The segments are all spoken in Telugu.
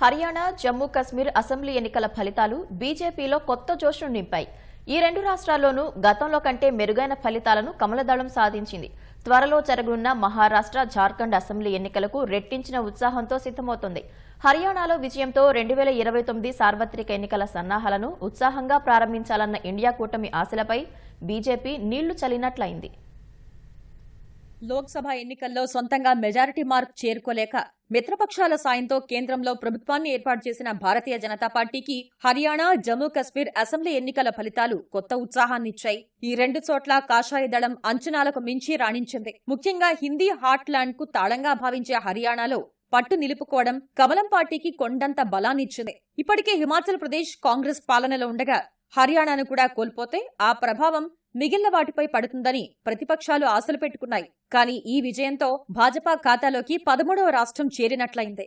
హర్యానా జమ్మూ కశ్మీర్ అసెంబ్లీ ఎన్నికల ఫలితాలు బీజేపీలో కొత్త జోష్ను నింపాయి. ఈ రెండు రాష్ట్రాల్లోనూ గతంలో కంటే మెరుగైన ఫలితాలను కమలదళం సాధించింది. త్వరలో జరగనున్న మహారాష్ట్ర జార్ఖండ్ అసెంబ్లీ ఎన్నికలకు రెట్టించిన ఉత్సాహంతో సిద్ధమవుతోంది. హర్యానాలో విజయంతో రెండు వేల ఇరవై తొమ్మిది సార్వత్రిక ఎన్నికల సన్నాహాలను ఉత్సాహంగా ప్రారంభించాలన్న ఇండియా కూటమి ఆశలపై బీజేపీ నీళ్ళు చల్లినట్లయింది. లోక్సభ ఎన్నికల్లో సొంతంగా మెజారిటీ మార్క్ చేరుకోలేక మిత్రపక్షాల సాయంతో కేంద్రంలో ప్రభుత్వాన్ని ఏర్పాటు చేసిన భారతీయ జనతా పార్టీకి హర్యానా జమ్మూ కశ్మీర్ అసెంబ్లీ ఎన్నికల ఫలితాలు కొత్త ఉత్సాహాన్నిచ్చాయి. ఈ రెండు చోట్ల కాషాయ దళం అంచనాలకు మించి రాణించింది. ముఖ్యంగా హిందీ హార్ట్ ల్యాండ్కు తాళంగా భావించే హర్యానాలో పట్టు నిలుపుకోవడం కమలం పార్టీకి కొండంత బలాన్నిచ్చింది. ఇప్పటికే హిమాచల్ ప్రదేశ్ కాంగ్రెస్ పాలనలో ఉండగా హర్యానాను కూడా కోల్పోతే ఆ ప్రభావం మిగిలిన వాటిపై పడుతుందని ప్రతిపక్షాలు ఆశలు పెట్టుకున్నాయి. కానీ ఈ విజయంతో భాజపా ఖాతాలోకి పదమూడవ రాష్ట్రం చేరినట్లయింది.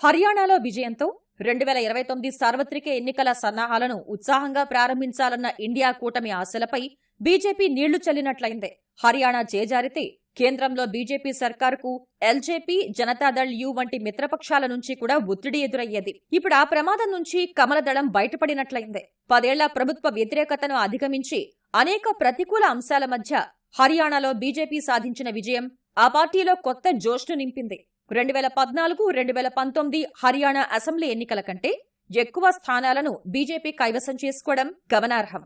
హర్యానాలో విజయంతో రెండు వేల ఇరవై తొమ్మిది సార్వత్రిక ఎన్నికల సన్నాహాలను ఉత్సాహంగా ప్రారంభించాలన్న ఇండియా కూటమి ఆశలపై బీజేపీ నీళ్ళు చల్లినట్లయింది. హర్యానా చేజారితే కేంద్రంలో బీజేపీ సర్కార్కు ఎల్జేపీ జనతాదళ్ యు వంటి మిత్రపక్షాల నుంచి కూడా ఒత్తిడి ఎదురయ్యేది. ఇప్పుడు ఆ ప్రమాదం నుంచి కమలదళం బయటపడినట్లయింది. పదేళ్ళ ప్రభుత్వ వ్యతిరేకతను అధిగమించి అనేక ప్రతికూల అంశాల మధ్య హర్యానాలో బీజేపీ సాధించిన విజయం ఆ పార్టీలో కొత్త జోష్ను నింపింది. రెండు వేల పద్నాలుగు రెండు వేల పంతొమ్మిది హర్యానా అసెంబ్లీ ఎన్నికల కంటే ఎక్కువ స్థానాలను బీజేపీ కైవసం చేసుకోవడం గమనార్హం.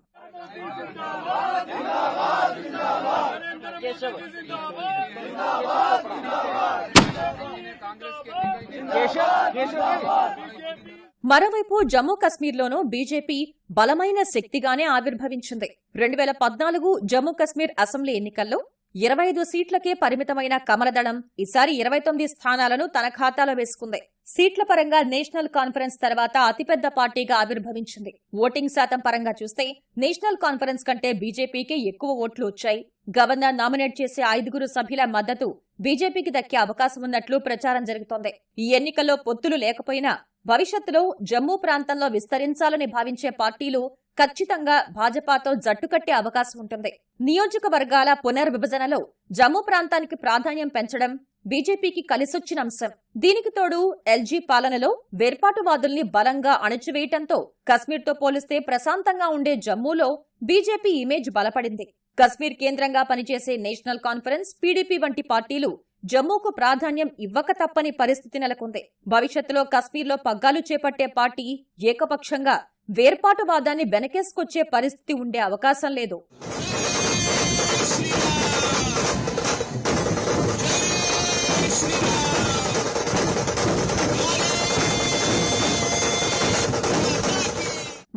మరోవైపు జమ్మూ కశ్మీర్లోనూ బీజేపీ బలమైన శక్తిగానే ఆవిర్భవించింది. రెండు వేల పద్నాలుగు జమ్మూ కశ్మీర్ అసెంబ్లీ ఎన్నికల్లో ఇరవై ఐదు సీట్లకే పరిమితమైన కమలదళం ఈసారి ఇరవై తొమ్మిది స్థానాలను తన ఖాతాలో వేసుకుంది. సీట్ల పరంగా నేషనల్ కాన్ఫరెన్స్ తర్వాత అతిపెద్ద పార్టీగా ఆవిర్భవించింది. ఓటింగ్ శాతం పరంగా చూస్తే నేషనల్ కాన్ఫరెన్స్ కంటే బీజేపీకి ఎక్కువ ఓట్లు వచ్చాయి. గవర్నర్ నామినేట్ చేసే ఐదుగురు సభ్యుల మద్దతు బీజేపీకి దక్కే అవకాశం ఉన్నట్లు ప్రచారం జరుగుతోంది. ఈ ఎన్నికల్లో పొత్తులు లేకపోయినా భవిష్యత్తులో జమ్మూ ప్రాంతంలో విస్తరించాలని భావించే పార్టీలు ఖచ్చితంగా భాజపాతో జట్టు కట్టే అవకాశం ఉంటుంది. నియోజకవర్గాల పునర్విభజనలో జమ్మూ ప్రాంతానికి ప్రాధాన్యం పెంచడం బీజేపీకి కలిసొచ్చిన అంశం. దీనికి తోడు ఎల్జీ పాలనలో వేర్పాటువాదుల్ని బలంగా అణచివేయటంతో కశ్మీర్తో పోలిస్తే ప్రశాంతంగా ఉండే జమ్మూలో బీజేపీ ఇమేజ్ బలపడింది. కశ్మీర్ కేంద్రంగా పనిచేసే నేషనల్ కాన్ఫరెన్స్ పీడీపీ వంటి పార్టీలు జమ్మూకు ప్రాధాన్యం ఇవ్వక తప్పని పరిస్థితి నెలకొంది. భవిష్యత్తులో కశ్మీర్లో పగ్గాలు చేపట్టే పార్టీ ఏకపక్షంగా వేర్పాటువాదాన్ని వెనకేసుకొచ్చే పరిస్థితి ఉండే అవకాశం లేదు.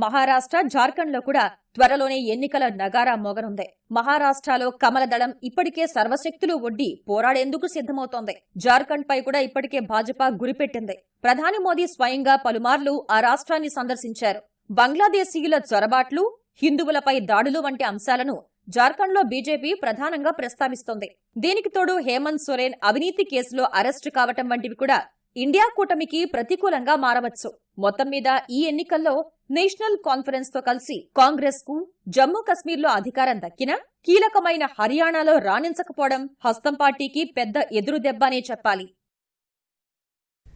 మహారాష్ట్ర జార్ఖండ్లో కూడా త్వరలోనే ఎన్నికల నగారా మోగనుంది. మహారాష్ట్రలో కమలదళం ఇప్పటికే సర్వశక్తులు ఒడ్డి పోరాడేందుకు సిద్ధమవుతోంది. జార్ఖండ్ పై కూడా ఇప్పటికే భాజపా గురిపెట్టింది. ప్రధాని మోదీ స్వయంగా పలుమార్లు ఆ రాష్ట్రాన్ని సందర్శించారు. బంగ్లాదేశీయుల చొరబాట్లు హిందువులపై దాడులు వంటి అంశాలను జార్ఖండ్లో బీజేపీ ప్రధానంగా ప్రస్తావిస్తోంది. దీనికి తోడు హేమంత్ సోరెన్ అవినీతి కేసులో అరెస్టు కావటం వంటివి కూడా ఇండియా కూటమికి ప్రతికూలంగా మారవచ్చు. మొత్తం మీద ఈ ఎన్నికల్లో నేషనల్ కాన్ఫరెన్స్తో కలిసి కాంగ్రెస్కు జమ్మూ కశ్మీర్లో అధికారం దక్కినా కీలకమైన హర్యానాలో రాణించకపోవడం హస్తం పార్టీకి పెద్ద ఎదురు దెబ్బనే చెప్పాలి.